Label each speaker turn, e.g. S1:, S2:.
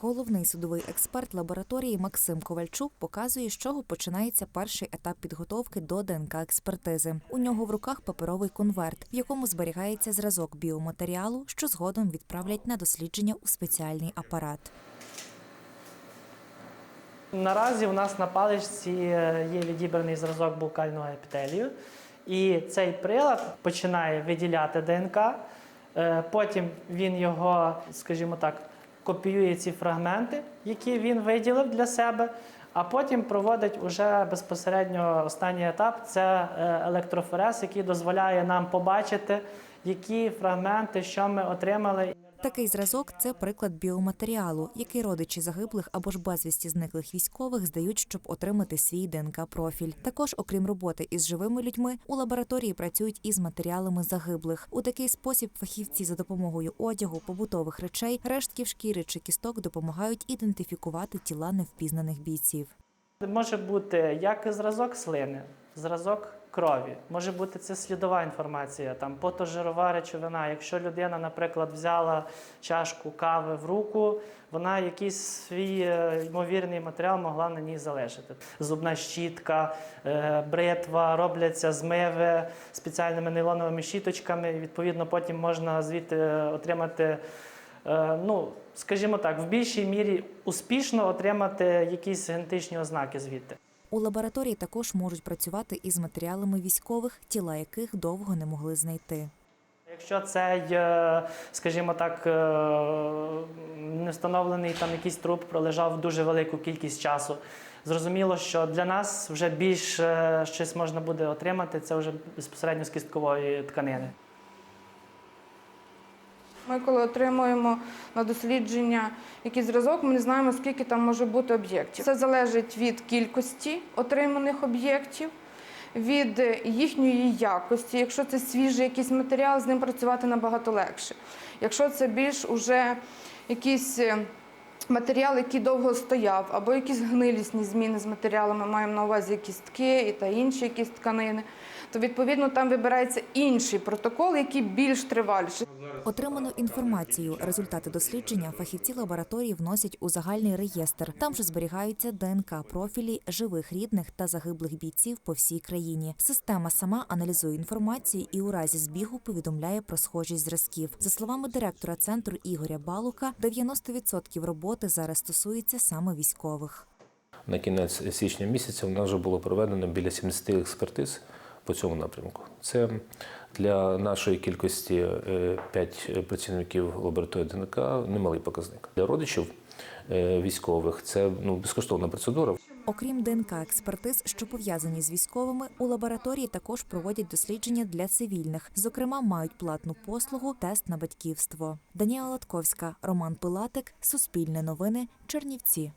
S1: Головний судовий експерт лабораторії Максим Ковальчук показує, з чого починається перший етап підготовки до ДНК експертизи. У нього в руках паперовий конверт, в якому зберігається зразок біоматеріалу, що згодом відправлять на дослідження у спеціальний апарат.
S2: Наразі у нас на паличці е, є відібраний зразок букального епітелію, і цей прилад починає виділяти ДНК. е, Потім він його, скажімо так, копіює ці фрагменти, які він виділив для себе, а потім проводить уже безпосередньо останній етап це е, електрофорез, який дозволяє нам побачити, які фрагменти, що ми отримали.
S1: Такий зразок це приклад біоматеріалу, який родичі загиблих або ж безвісті зниклих військових здають, щоб отримати свій ДНК профіль. Також, окрім роботи із живими людьми, у лабораторії працюють із матеріалами загиблих. У такий спосіб фахівці за допомогою одягу, побутових речей, рештків шкіри чи кісток допомагають ідентифікувати тіла невпізнаних бійців.
S2: Може бути як зразок слини, зразок крові, може бути це слідова інформація, там потожирова речовина. Якщо людина, наприклад, взяла чашку кави в руку, вона якийсь свій е, ймовірний матеріал могла на ній залишити. Зубна щітка, е, бритва, робляться змиви спеціальними нейлоновими щіточками. Відповідно, потім можна звідти е, отримати. Ну, скажімо так, в більшій мірі успішно отримати якісь генетичні ознаки звідти.
S1: У лабораторії також можуть працювати із матеріалами військових, тіла яких довго не могли знайти.
S2: Якщо цей, скажімо так, е, не встановлений там якийсь труп пролежав дуже велику кількість часу, зрозуміло, що для нас вже більш е, щось можна буде отримати, це вже безпосередньо з кісткової тканини.
S3: Ми, коли отримуємо на дослідження якийсь зразок, ми не знаємо, скільки там може бути об'єктів. Це залежить від кількості отриманих об'єктів, від їхньої якості. Якщо це свіжий якийсь матеріал, з ним працювати набагато легше. Якщо це більш уже якийсь е, матеріал, який довго стояв, або якісь гнилісні зміни з матеріалами, маємо на увазі якісь тки і та інші якісь тканини, то відповідно там вибирається інший протокол, який більш триваліший.
S1: Отриману інформацію, результати дослідження фахівці лабораторії вносять у загальний реєстр. Там же зберігаються ДНК профілі живих рідних та загиблих бійців по всій країні. Система сама аналізує інформацію і у разі збігу повідомляє про схожість зразків. За словами директора центру Ігоря Балука, 90% роботи зараз стосується саме військових.
S4: На кінець січня місяця в нас вже було проведено біля 70 експертиз по цьому напрямку. Це для нашої кількості 5 працівників лабораторії ДНК немалий показник. Для родичів е, військових це ну, безкоштовна процедура.
S1: Окрім ДНК експертиз, що пов'язані з військовими, у лабораторії також проводять дослідження для цивільних. Зокрема, мають платну послугу тест на батьківство. Данія Латковська, Роман Пилатик, Суспільне новини, Чернівці.